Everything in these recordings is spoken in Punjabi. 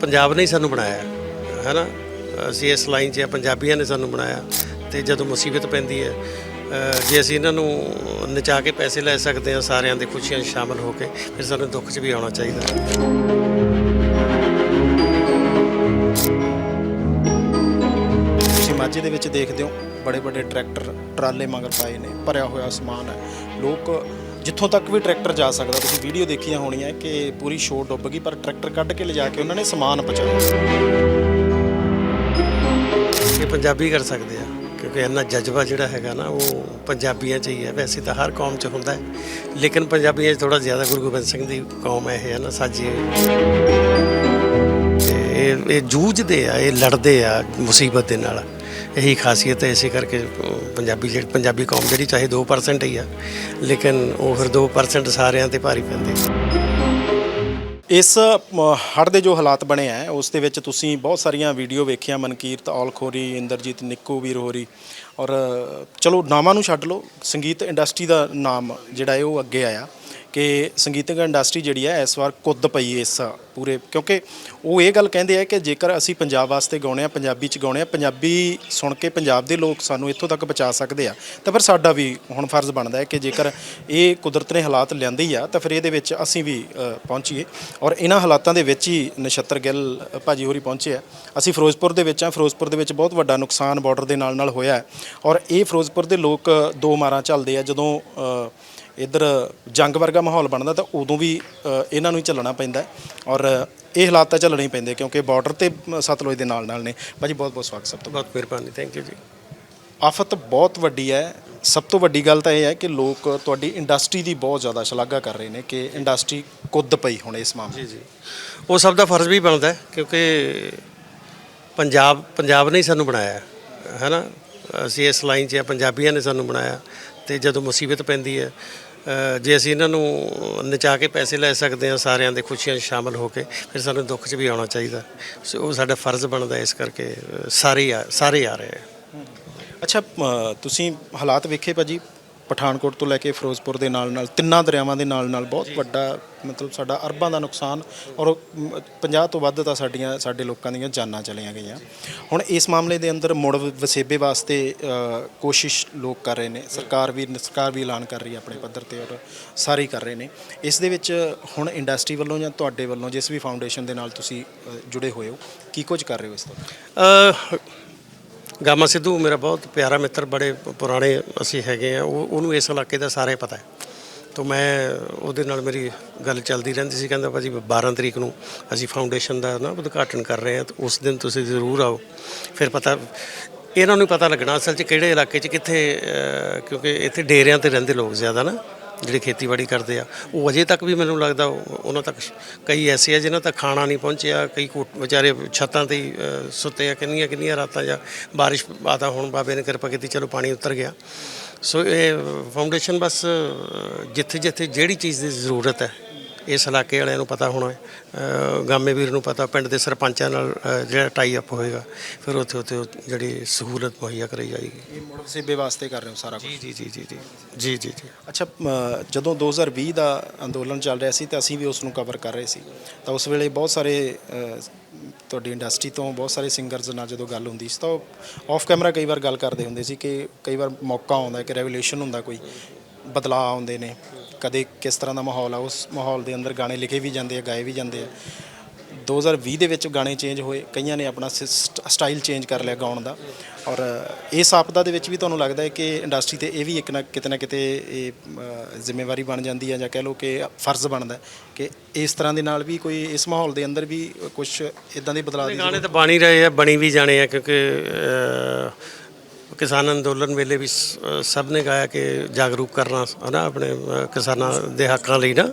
ਪੰਜਾਬ ਨੇ ਹੀ ਸਾਨੂੰ ਬਣਾਇਆ ਹੈ ਨਾ ਅਸੀਂ ਇਸ ਲਾਈਨ 'ਚ ਆ, ਪੰਜਾਬੀਆਂ ਨੇ ਸਾਨੂੰ ਬਣਾਇਆ ਤੇ ਜਦੋਂ ਮੁਸੀਬਤ ਪੈਂਦੀ ਹੈ ਜੇ ਅਸੀਂ ਇਹਨਾਂ ਨੂੰ ਨਚਾ ਕੇ ਪੈਸੇ ਲੈ ਸਕਦੇ ਹਾਂ, ਸਾਰਿਆਂ ਦੇ ਖੁਸ਼ੀਆਂ 'ਚ ਸ਼ਾਮਲ ਹੋ ਕੇ, ਫਿਰ ਸਾਨੂੰ ਦੁੱਖ 'ਚ ਵੀ ਆਉਣਾ ਚਾਹੀਦਾ। ਤੁਸੀਂ ਮਾਝੇ ਦੇ ਵਿੱਚ ਦੇਖਦੇ ਹੋ ਬੜੇ ਵੱਡੇ ਟਰੈਕਟਰ, ਟਰਾਲੇ ਮਗਰ ਪਾਏ ਨੇ, ਭਰਿਆ ਹੋਇਆ ਸਮਾਨ ਹੈ। ਲੋਕ ਜਿੱਥੋਂ ਤੱਕ ਵੀ ਟਰੈਕਟਰ ਜਾ ਸਕਦਾ, ਤੁਸੀਂ ਵੀਡੀਓ ਦੇਖੀਆਂ ਹੋਣੀਆਂ ਕਿ ਪੂਰੀ ਸ਼ੋਅ ਡੁੱਬ ਗਈ, ਪਰ ਟਰੈਕਟਰ ਕੱਢ ਕੇ ਲਿਜਾ ਕੇ ਉਹਨਾਂ ਨੇ ਸਮਾਨ ਪਹੁੰਚਾਇਆ। ਇਹ ਪੰਜਾਬੀ ਕਰ ਸਕਦੇ ਆ, ਕਿਉਂਕਿ ਇੰਨਾ ਜਜ਼ਬਾ ਜਿਹੜਾ ਹੈਗਾ ਨਾ, ਉਹ ਪੰਜਾਬੀਆਂ 'ਚ ਹੀ ਹੈ। ਵੈਸੇ ਤਾਂ ਹਰ ਕੌਮ 'ਚ ਹੁੰਦਾ ਹੈ, ਲੇਕਿਨ ਪੰਜਾਬੀਆਂ 'ਚ ਥੋੜਾ ਜ਼ਿਆਦਾ ਗੁਰੂ ਗੋਬਿੰਦ ਸਿੰਘ ਦੀ ਕੌਮ ਹੈ ਇਹ, ਹੈ ਨਾ, ਸਾਜੀ। ਤੇ ਇਹ ਇਹ ਜੂਝਦੇ ਆ, ਇਹ ਲੜਦੇ ਆ ਮੁਸੀਬਤ ਦੇ ਨਾਲ। ਇਹੀ ਖਾਸੀਅਤ ਹੈ, ਇਸੇ ਕਰਕੇ ਪੰਜਾਬੀ ਜਿਹੜੀ ਪੰਜਾਬੀ ਕੌਮ ਜਿਹੜੀ ਚਾਹੇ 2% ਹੀ ਆ, ਲੇਕਿਨ ਉਹ ਫਿਰ 2% ਸਾਰਿਆਂ ਤੇ ਭਾਰੀ ਪੈਂਦੇ ਇਸ ਹੜ੍ਹ ਦੇ ਜੋ ਹਾਲਾਤ ਬਣੇ ਆ ਉਸ ਦੇ ਵਿੱਚ ਤੁਸੀਂ ਬਹੁਤ ਸਾਰੀਆਂ ਵੀਡੀਓ ਵੇਖੀਆਂ, ਮਨਕੀਰਤ, ਔਲਖੋਰੀ, ਇੰਦਰਜੀਤ, ਨਿੱਕੂ ਵੀਰ ਹੋਰੀ ਔਰ, ਚਲੋ, ਨਾਮਾਂ ਨੂੰ ਛੱਡ ਲਓ, ਸੰਗੀਤ ਇੰਡਸਟਰੀ ਦਾ ਨਾਮ ਜਿਹੜਾ ਹੈ, ਉਹ ਅੱਗੇ ਆਇਆ। ਕਿ ਸੰਗੀਤਕ ਇੰਡਸਟਰੀ ਜਿਹੜੀ ਹੈ ਇਸ ਵਾਰ ਕੁੱਦ ਪਈ ਇਸ ਪੂਰੇ ਕਿਉਂਕਿ ਉਹ ਇਹ ਗੱਲ ਕਹਿੰਦੇ ਆ ਕਿ ਜੇਕਰ ਅਸੀਂ ਪੰਜਾਬ ਵਾਸਤੇ ਗਾਉਣੇ ਆ ਪੰਜਾਬੀ ਚ ਗਾਉਣੇ ਆ ਪੰਜਾਬੀ ਸੁਣ ਕੇ ਪੰਜਾਬ ਦੇ ਲੋਕ ਸਾਨੂੰ ਇੱਥੋਂ ਤੱਕ ਪਹੁੰਚਾ ਸਕਦੇ ਆ ਤਾਂ ਫਿਰ ਸਾਡਾ ਵੀ ਹੁਣ ਫਰਜ਼ ਬਣਦਾ ਹੈ ਕਿ ਜੇਕਰ ਇਹ ਕੁਦਰਤ ਨੇ ਹਾਲਾਤ ਲਿਆਂਦੇ ਹੀ ਆ ਤਾਂ ਫਿਰ ਇਹਦੇ ਵਿੱਚ ਅਸੀਂ ਵੀ ਅ, ਪਹੁੰਚੀਏ। ਔਰ ਇਹਨਾਂ ਹਾਲਾਤਾਂ ਦੇ ਵਿੱਚ ਹੀ ਨਛੱਤਰ ਗਿੱਲ ਅ, ਭਾਜੀ ਹੋਰੀ ਪਹੁੰਚੇ ਆ। ਅਸੀਂ ਫਿਰੋਜ਼ਪੁਰ ਦੇ ਵਿੱਚ ਆ ਫਿਰੋਜ਼ਪੁਰ ਦੇ ਵਿੱਚ ਬਹੁਤ ਵੱਡਾ ਨੁਕਸਾਨ ਬਾਰਡਰ ਦੇ ਨਾਲ ਨਾਲ ਹੋਇਆ ਹੈ। ਔਰ ਇਹ ਫਿਰੋਜ਼ਪੁਰ ਦੇ ਲੋਕ ਦੋ ਮਾਰਾਂ ਚੱਲਦੇ ਆ ਜਦੋਂ ਅ, ਇੱਧਰ ਜੰਗ ਵਰਗਾ ਮਾਹੌਲ ਬਣਦਾ ਤਾਂ ਉਦੋਂ ਵੀ ਅ, ਇਹਨਾਂ ਨੂੰ ਹੀ ਚੱਲਣਾ ਪੈਂਦਾ ਹੈ। ਔਰ ਇਹ ਹਾਲਾਤ ਤਾਂ ਚੱਲਣੇ ਹੀ ਪੈਂਦੇ ਕਿਉਂਕਿ ਬਾਰਡਰ ਤੇ ਅ, ਸਤਲੁਜ ਦੇ ਨਾਲ ਨਾਲ ਨੇ। ਭਾਜੀ ਬਹੁਤ ਬਹੁਤ ਸਵਾਗਤ ਸਭ ਤੋਂ। ਬਹੁਤ ਮਿਹਰਬਾਨੀ ਥੈਂਕ ਯੂ ਜੀ। ਆਫਤ ਬਹੁਤ ਵੱਡੀ ਹੈ। ਸਭ ਤੋਂ ਵੱਡੀ ਗੱਲ ਤਾਂ ਇਹ ਹੈ ਕਿ ਲੋਕ ਤੁਹਾਡੀ ਇੰਡਸਟਰੀ ਦੀ ਬਹੁਤ ਜ਼ਿਆਦਾ ਸ਼ਲਾਘਾ ਕਰ ਰਹੇ ਨੇ ਕਿ ਇੰਡਸਟਰੀ ਕੁੱਦ ਪਈ ਹੁਣ ਇਸ ਮਾਮਲੇ ਜੀ ਜੀ। ਉਹ ਸਭ ਦਾ ਫਰਜ਼ ਵੀ ਬਣਦਾ ਹੈ ਕਿਉਂਕਿ ਪੰਜਾਬ ਪੰਜਾਬ ਨੇ ਹੀ ਸਾਨੂੰ ਬਣਾਇਆ ਹੈ। ਨਾ? ਅਸੀਂ ਇਸ ਲਾਈਨ 'ਚ ਆ ਪੰਜਾਬੀਆਂ ਨੇ ਸਾਨੂੰ ਬਣਾਇਆ। ਤੇ ਜਦੋਂ ਮੁਸੀਬਤ ਪੈਂਦੀ ਹੈ ਜੇ ਅਸੀਂ ਇਹਨਾਂ ਨੂੰ ਨਚਾ ਕੇ ਪੈਸੇ ਲੈ ਸਕਦੇ ਹਾਂ, ਸਾਰਿਆਂ ਦੇ ਖੁਸ਼ੀਆਂ 'ਚ ਸ਼ਾਮਲ ਹੋ ਕੇ, ਫਿਰ ਸਾਨੂੰ ਦੁੱਖ 'ਚ ਵੀ ਆਉਣਾ ਚਾਹੀਦਾ। ਸੋ ਉਹ ਸਾਡਾ ਫਰਜ਼ ਬਣਦਾ ਇਸ ਕਰਕੇ ਸਾਰੇ ਆ ਸਾਰੇ ਆ ਰਹੇ ਆ। ਅੱਛਾ ਤੁਸੀਂ ਹਾਲਾਤ ਵੇਖੇ ਭਾਜੀ? ਪਠਾਨਕੋਟ ਤੋਂ ਲੈ ਕੇ ਫਿਰੋਜ਼ਪੁਰ ਦੇ ਨਾਲ ਨਾਲ ਤਿੰਨਾਂ ਦਰਿਆਵਾਂ ਦੇ ਨਾਲ ਨਾਲ ਬਹੁਤ ਵੱਡਾ ਮਤਲਬ ਸਾਡਾ ਅਰਬਾਂ ਦਾ ਨੁਕਸਾਨ ਔਰ 50 ਤੋਂ ਵੱਧ ਤਾਂ ਸਾਡੀਆਂ ਸਾਡੇ ਲੋਕਾਂ ਦੀਆਂ ਜਾਨਾਂ ਚਲੀਆਂ ਗਈਆਂ। ਹੁਣ ਇਸ ਮਾਮਲੇ ਦੇ ਅੰਦਰ ਮੁੜ ਵਸੇਬੇ ਵਾਸਤੇ ਕੋਸ਼ਿਸ਼ ਲੋਕ ਕਰ ਰਹੇ ਨੇ। ਸਰਕਾਰ ਵੀ ਸਰਕਾਰ ਵੀ ਐਲਾਨ ਕਰ ਰਹੀ ਹੈ ਆਪਣੇ ਪੱਧਰ ਤੇ ਔਰ ਸਾਰੇ ਕਰ ਰਹੇ ਨੇ। ਇਸ ਦੇ ਵਿੱਚ ਹੁਣ ਇੰਡਸਟਰੀ ਵੱਲੋਂ ਜਾਂ ਤੁਹਾਡੇ ਵੱਲੋਂ ਜਿਸ ਵੀ ਫਾਊਂਡੇਸ਼ਨ ਦੇ ਨਾਲ ਤੁਸੀਂ ਜੁੜੇ ਹੋਏ ਹੋ ਕੀ ਕੁਝ ਕਰ ਰਹੇ ਹੋ ਇਸ ਤੋਂ? ਗਾਮਾ ਸਿੱਧੂ ਮੇਰਾ ਬਹੁਤ ਪਿਆਰਾ ਮਿੱਤਰ, ਬੜੇ ਪੁਰਾਣੇ ਅਸੀਂ ਹੈਗੇ ਆ, ਉਹ, ਉਹਨੂੰ ਇਸ ਇਲਾਕੇ ਦਾ ਸਾਰੇ ਪਤਾ ਹੈ। ਤੋਂ ਮੈਂ ਉਹਦੇ ਨਾਲ ਮੇਰੀ ਗੱਲ ਚੱਲਦੀ ਰਹਿੰਦੀ ਸੀ, ਕਹਿੰਦਾ ਭਾਜੀ 12 ਤਰੀਕ ਨੂੰ ਅਸੀਂ ਫਾਊਂਡੇਸ਼ਨ ਦਾ ਨਾ ਉਦਘਾਟਨ ਕਰ ਰਹੇ ਹਾਂ, ਤੇ ਉਸ ਦਿਨ ਤੁਸੀਂ ਜ਼ਰੂਰ ਆਓ। ਫਿਰ ਪਤਾ, ਇਹਨਾਂ ਨੂੰ ਪਤਾ ਲੱਗਣਾ ਅਸਲ 'ਚ ਕਿਹੜੇ ਇਲਾਕੇ 'ਚ ਕਿੱਥੇ ਕਿਉਂਕਿ ਇੱਥੇ ਡੇਰਿਆਂ ਤੇ ਰਹਿੰਦੇ ਲੋਕ ਜ਼ਿਆਦਾ ਨਾ। ਜਿਹੜੇ ਖੇਤੀਬਾੜੀ ਕਰਦੇ ਆ, ਉਹ ਅਜੇ ਤੱਕ ਵੀ ਮੈਨੂੰ ਲੱਗਦਾ ਉਹਨਾਂ ਤੱਕ ਕਈ ਐਸੇ ਆ ਜਿਨ੍ਹਾਂ ਤੱਕ ਖਾਣਾ ਨਹੀਂ ਪਹੁੰਚਿਆ, ਕਈ ਕੋਟ- ਵਿਚਾਰੇ ਛੱਤਾਂ ਤੇ ਸੁੱਤੇ ਆ, ਕਿੰਨੀਆਂ ਕਿੰਨੀਆਂ ਰਾਤਾਂ ਜਾਂ ਬਾਰਿਸ਼ ਆਤਾ ਹੁਣ, ਬਾਬੇ ਨੇ ਕਿਰਪਾ ਕੀਤੀ, ਚਲੋ ਪਾਣੀ ਉਤਰ ਗਿਆ। ਸੋ ਇਹ ਫਾਊਂਡੇਸ਼ਨ ਬਸ ਜਿੱਥੇ ਜਿੱਥੇ ਜਿਹੜੀ ਚੀਜ਼ ਦੀ ਜ਼ਰੂਰਤ ਹੈ ਇਸ ਇਲਾਕੇ ਵਾਲਿਆਂ ਨੂੰ ਪਤਾ ਹੋਣਾ ਹੈ ਅ, ਗਾਮੇ ਵੀਰ ਨੂੰ ਪਤਾ ਪਿੰਡ ਦੇ ਸਰਪੰਚਾਂ ਨਾਲ ਅ, ਜਿਹੜਾ ਟਾਈ ਅਪ ਹੋਏਗਾ ਫਿਰ ਉੱਥੇ ਉੱਥੇ ਉਹ ਜਿਹੜੀ ਸਹੂਲਤ ਮੁਹੱਈਆ ਕਰਾਈ ਜਾਏਗੀ। ਇਹ ਮੁੜ ਵਸੇਬੇ ਵਾਸਤੇ ਕਰ ਰਹੇ ਹੋ ਸਾਰਾ ਕੁਝ ਜੀ ਜੀ ਜੀ ਜੀ ਜੀ ਜੀ ਜੀ। ਜੀ ਅੱਛਾ ਅ, ਜਦੋਂ 2020 ਦਾ ਅੰਦੋਲਨ ਚੱਲ ਰਿਹਾ ਸੀ ਤਾਂ ਅਸੀਂ ਵੀ ਉਸ ਨੂੰ ਕਵਰ ਕਰ ਰਹੇ ਸੀ ਤਾਂ ਉਸ ਵੇਲੇ ਬਹੁਤ ਸਾਰੇ ਅ, ਤੁਹਾਡੀ ਇੰਡਸਟਰੀ ਤੋਂ ਬਹੁਤ ਸਾਰੇ ਸਿੰਗਰਸ ਨਾਲ ਜਦੋਂ ਗੱਲ ਹੁੰਦੀ ਸੀ ਤਾਂ ਆਫ ਕੈਮਰਾ ਕਈ ਵਾਰ ਗੱਲ ਕਰਦੇ ਹੁੰਦੇ ਸੀ ਕਿ ਕਈ ਵਾਰ ਮੌਕਾ ਆਉਂਦਾ ਕਿ ਰੈਵੋਲੂਸ਼ਨ ਹੁੰਦਾ ਕੋਈ ਬਦਲਾਅ ਆਉਂਦੇ ਨੇ। ਕਦੇ ਕਿਸ ਤਰ੍ਹਾਂ ਦਾ ਮਾਹੌਲ ਆ ਉਸ ਮਾਹੌਲ ਦੇ ਅੰਦਰ ਗਾਣੇ ਲਿਖੇ ਵੀ ਜਾਂਦੇ ਆ ਗਾਏ ਵੀ ਜਾਂਦੇ ਆ। 2020 ਦੇ ਵਿੱਚ ਗਾਣੇ ਚੇਂਜ ਹੋਏ ਕਈਆਂ ਨੇ ਆਪਣਾ ਸਟਾਈਲ ਚੇਂਜ ਕਰ ਲਿਆ ਗਾਉਣ ਦਾ। ਔਰ ਇਸ ਆਪਦਾ ਦੇ ਵਿੱਚ ਵੀ ਤੁਹਾਨੂੰ ਲੱਗਦਾ ਹੈ ਕਿ ਇੰਡਸਟਰੀ ਤੇ ਇਹ ਵੀ ਇੱਕ ਨਾ ਕਿਤੇ ਨਾ ਕਿਤੇ ਇਹ ਜ਼ਿੰਮੇਵਾਰੀ ਬਣ ਜਾਂਦੀ ਹੈ ਜਾਂ ਕਹਿ ਲਓ ਕਿ ਫਰਜ਼ ਬਣਦਾ ਹੈ ਕਿ ਇਸ ਤਰ੍ਹਾਂ ਦੇ ਨਾਲ ਵੀ ਕੋਈ ਇਸ ਮਾਹੌਲ ਦੇ ਅੰਦਰ ਵੀ ਕੁਝ ਇਦਾਂ ਦੇ ਬਦਲਾਅ ਦੀ ਗਾਣੇ ਤਾਂ ਬਣ ਹੀ ਰਹੇ ਆ ਬਣੀ ਵੀ ਜਾਣੇ ਆ ਕਿਉਂਕਿ ਕਿਸਾਨ ਅੰਦੋਲਨ ਵੇਲੇ ਵੀ ਸ- ਸਭ ਨੇ ਗਾਇਆ ਕਿ ਜਾਗਰੂਕ ਕਰਨਾ ਹਨਾ ਆਪਣੇ ਅ, ਕਿਸਾਨਾਂ ਦੇ ਹੱਕਾਂ ਲਈ ਨਾ।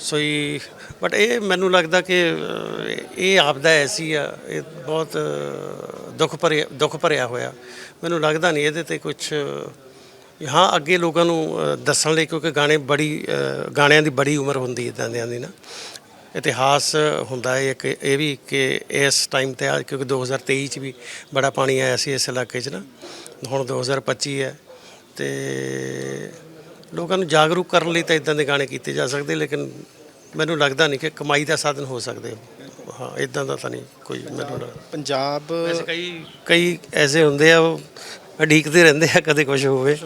ਸੋ ਹੀ ਬਟ ਇਹ ਮੈਨੂੰ ਲੱਗਦਾ ਕਿ ਅ, ਇਹ ਆਪਦਾ ਐਸੀ ਆ ਇਹ ਬਹੁਤ ਅ, ਦੁੱਖ ਭਰਿਆ ਦੁੱਖ ਭਰਿਆ ਹੋਇਆ। ਮੈਨੂੰ ਲੱਗਦਾ ਨਹੀਂ ਇਹਦੇ ਤੇ ਕੁਝ ਹਾਂ ਅੱਗੇ ਲੋਕਾਂ ਨੂੰ ਅ, ਦੱਸਣ ਲਈ ਕਿਉਂਕਿ ਗਾਣੇ ਬੜੀ ਅ, ਗਾਣਿਆਂ ਦੀ ਬੜੀ ਉਮਰ ਹੁੰਦੀ ਇਦਾਂ ਦਿਆਂ ਦੀ ਨਾ। ਇਤਿਹਾਸ ਹੁੰਦਾ ਹੈ ਇੱਕ ਇਹ ਵੀ ਕਿ ਇਸ ਟਾਈਮ ਤੇ ਆ ਕਿਉਂਕਿ 2023 ਚ ਵੀ ਬੜਾ ਪਾਣੀ ਆਇਆ ਸੀ ਇਸ ਇਲਾਕੇ 'ਚ ਨਾ। ਹੁਣ 2025 ਹੈ ਤੇ ਲੋਕਾਂ ਨੂੰ ਜਾਗਰੂਕ ਕਰਨ ਲਈ ਤਾਂ ਇਦਾਂ ਦੇ ਗਾਣੇ ਕੀਤੇ ਜਾ ਸਕਦੇ ਲੇਕਿਨ ਮੈਨੂੰ ਲੱਗਦਾ ਨਹੀਂ ਕਿ ਕਮਾਈ ਦਾ ਸਾਧਨ ਹੋ ਸਕਦੇ। ਹਾਂ ਇਦਾਂ ਦਾ ਤਾਂ ਨਹੀਂ ਕੋਈ ਮੈਨੂੰ ਨਾ ਪੰਜਾਬ ਵੈਸੇ ਕਈ ਕਈ ਐਸੇ ਹੁੰਦੇ ਆ ਉਹ ਅਡੀਕਦੇ ਰਹਿੰਦੇ ਆ ਕਦੇ ਕੁਝ ਹੋਵੇ।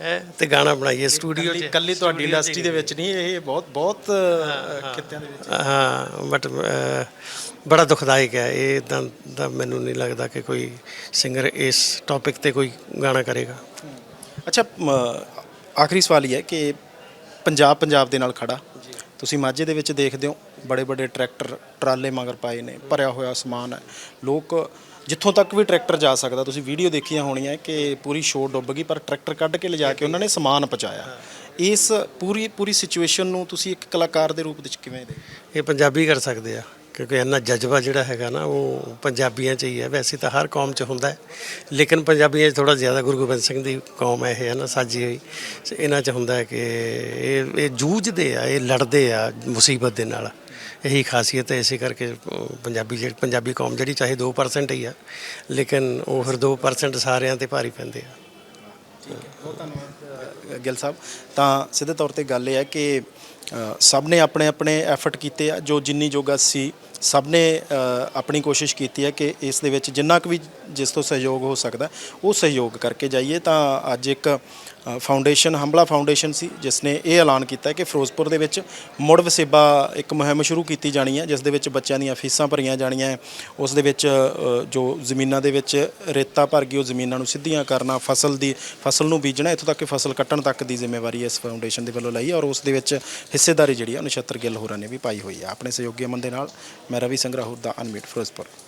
ਹੈ ਤੇ ਗਾਣਾ ਬਣਾਈਏ ਸਟੂਡੀਓ 'ਚ। ਕੱਲੀ ਤੁਹਾਡੀ ਇੰਡਸਟਰੀ ਦੇ ਵਿੱਚ ਨਹੀਂ ਇਹ ਬਹੁਤ ਬਹੁਤ ਅ, ਖਿੱਤਿਆਂ ਦੇ ਵਿੱਚ। ਹਾਂ ਬਟ ਬੜਾ ਦੁਖਦਾਇਕ ਹੈ। ਇਹ ਤਾਂ ਤਾਂ ਮੈਨੂੰ ਨਹੀਂ ਲੱਗਦਾ ਕਿ ਕੋਈ ਸਿੰਗਰ ਇਸ ਟੌਪਿਕ ਤੇ ਕੋਈ ਗਾਣਾ ਕਰੇਗਾ। ਅੱਛਾ ਆਖਰੀ ਸਵਾਲ ਹੀ ਹੈ ਕਿ ਪੰਜਾਬ ਪੰਜਾਬ ਦੇ ਨਾਲ ਖੜਾ। ਤੁਸੀਂ ਮਾਝੇ ਦੇ ਵਿੱਚ ਦੇਖਦੇ ਹੋ। ਬੜੇ ਬੜੇ ਟਰੈਕਟਰ, ਟਰਾਲੇ ਮਗਰ ਪਾਏ ਨੇ, ਭਰਿਆ ਹੋਇਆ ਸਮਾਨ ਹੈ। ਲੋਕ ਜਿੱਥੋਂ ਤੱਕ ਵੀ ਟਰੈਕਟਰ ਜਾ ਸਕਦਾ, ਤੁਸੀਂ ਵੀਡੀਓ ਦੇਖੀਆਂ ਹੋਣੀਆਂ ਕਿ ਪੂਰੀ ਸ਼ੋਰ ਡੁੱਬ ਗਈ, ਪਰ ਟਰੈਕਟਰ ਕੱਢ ਕੇ ਲਿਜਾ ਕੇ ਉਹਨਾਂ ਨੇ ਸਮਾਨ ਪਹੁੰਚਾਇਆ। ਇਸ ਪੂਰੀ ਪੂਰੀ ਸਿਚੁਏਸ਼ਨ ਨੂੰ ਤੁਸੀਂ ਇੱਕ ਕਲਾਕਾਰ ਦੇ ਰੂਪ ਵਿੱਚ ਕਿਵੇਂ ਦੇ ਇਹ ਪੰਜਾਬੀ ਕਰ ਸਕਦੇ ਆ, ਕਿਉਂਕਿ ਇਹਨਾਂ ਜਜ਼ਬਾ ਜਿਹੜਾ ਹੈਗਾ ਨਾ, ਉਹ ਪੰਜਾਬੀਆਂ 'ਚ ਹੀ ਹੈ। ਵੈਸੇ ਤਾਂ ਹਰ ਕੌਮ 'ਚ ਹੁੰਦਾ ਹੈ, ਲੇਕਿਨ ਪੰਜਾਬੀਆਂ 'ਚ ਥੋੜਾ ਜ਼ਿਆਦਾ ਗੁਰੂ ਗੋਬਿੰਦ ਸਿੰਘ ਦੀ ਕੌਮ ਹੈ, ਇਹ ਹੈ ਨਾ ਸਾਜੀ ਹੋਈ। ਤੇ ਇਹਨਾਂ 'ਚ ਹੁੰਦਾ ਹੈ ਕਿ ਇਹ ਇਹ ਜੂਝਦੇ ਆ, ਇਹ ਲੜਦੇ ਆ ਮੁਸੀਬਤ ਦੇ ਨਾਲ। ਇਹੀ ਖਾਸੀਅਤ ਹੈ, ਇਸੇ ਕਰਕੇ ਪੰਜਾਬੀ ਜਿਹੜੀ, ਪੰਜਾਬੀ ਕੌਮ ਜਿਹੜੀ ਚਾਹੇ 2% ਹੀ ਆ, ਲੇਕਿਨ ਉਹ ਫਿਰ 2% ਸਾਰਿਆਂ ਤੇ ਭਾਰੀ ਪੈਂਦੇ ਆ। ਧੰਨਵਾਦ ਗਿੱਲ ਸਾਹਿਬ। ਤਾਂ ਸਿੱਧੇ ਤੌਰ ਤੇ ਗੱਲ ਇਹ ਹੈ ਕਿ ਸਭ ਨੇ ਆਪਣੇ ਆਪਣੇ ਐਫਰਟ ਕੀਤੇ ਆ, ਜੋ ਜਿੰਨੀ ਜੋਗਾ ਸੀ, ਸਭ ਨੇ ਆਪਣੀ ਕੋਸ਼ਿਸ਼ ਕੀਤੀ ਹੈ ਕਿ ਇਸ ਦੇ ਵਿੱਚ ਜਿੰਨਾ ਕੁ ਵੀ ਜਿਸ ਤੋਂ ਸਹਿਯੋਗ ਹੋ ਸਕਦਾ, ਉਹ ਸਹਿਯੋਗ ਕਰਕੇ ਜਾਈਏ। ਤਾਂ ਅੱਜ ਇੱਕ ਫਾਊਂਡੇਸ਼ਨ, ਹੰਬਲਾ ਫਾਊਂਡੇਸ਼ਨ ਸੀ ਜਿਸ ਨੇ ਇਹ ਐਲਾਨ ਕੀਤਾ ਕਿ ਫਿਰੋਜ਼ਪੁਰ ਦੇ ਵਿੱਚ ਮੁੜ ਵਸੇਬਾ ਇੱਕ ਮੁਹਿੰਮ ਸ਼ੁਰੂ ਕੀਤੀ ਜਾਣੀ ਹੈ, ਜਿਸ ਦੇ ਵਿੱਚ ਬੱਚਿਆਂ ਦੀਆਂ ਫੀਸਾਂ ਭਰੀਆਂ ਜਾਣੀਆਂ ਉਸ ਦੇ ਵਿੱਚ ਜੋ ਜ਼ਮੀਨਾਂ ਦੇ ਵਿੱਚ ਰੇਤਾ ਭਰ ਗਈ ਉਹ ਜ਼ਮੀਨਾਂ ਨੂੰ ਸਿੱਧੀਆਂ ਕਰਨਾ, ਫਸਲ ਦੀ, ਫਸਲ ਨੂੰ ਬੀਜਣਾ, ਇੱਥੋਂ ਤੱਕ ਕਿ ਫਸਲ ਕੱਟਣ ਤੱਕ ਦੀ ਜ਼ਿੰਮੇਵਾਰੀ ਇਸ ਫਾਊਂਡੇਸ਼ਨ ਦੇ ਵੱਲੋਂ ਲਈ ਔਰ ਉਸ ਦੇ ਵਿੱਚ ਹਿੱਸੇਦਾਰੀ ਜਿਹੜੀ ਹੈ ਨਛੱਤਰ ਗਿੱਲ ਹੋਰਾਂ ਨੇ ਵੀ ਪਾਈ ਹੋਈ ਹੈ। ਆਪਣੇ ਸਹਿਯੋਗੀ ਅਮਨ ਦੇ ਨਾਲ, ਮੈਂ ਰਵੀ ਸਿੰਘ ਰਾਹੂਰ ਦਾ ਅਨਮੀਟ, ਫਿਰੋਜ਼ਪੁਰ।